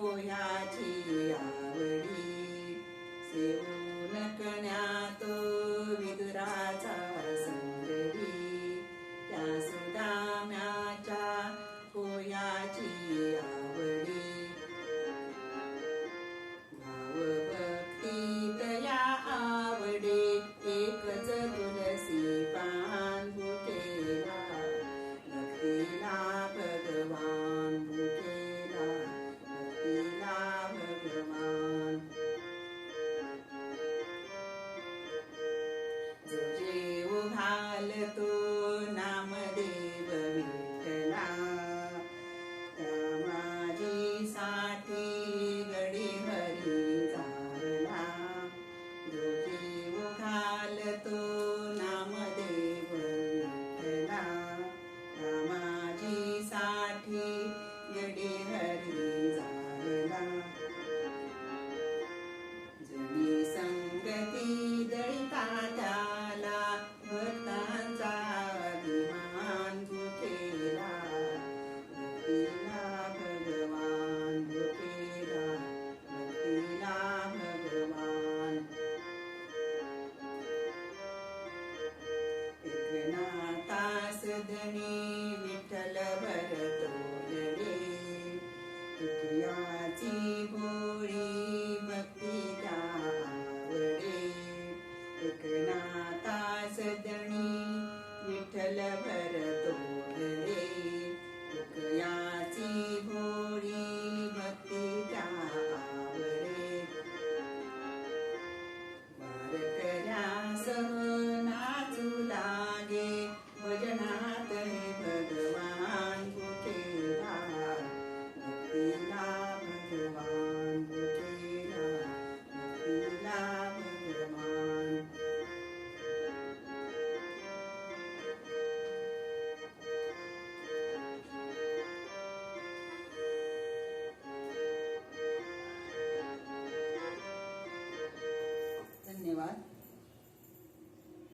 पोह्याची आवडी सेवून कण्या संभाल तू तो धणी विठ्ठल भरतोलणे तुकऱ्याची भोळी